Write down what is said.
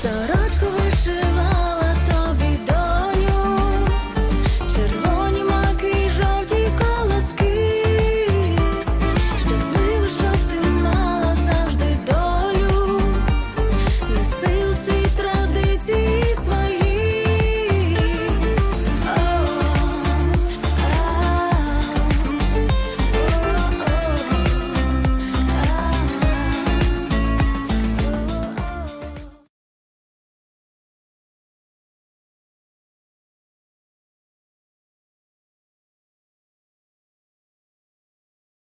서로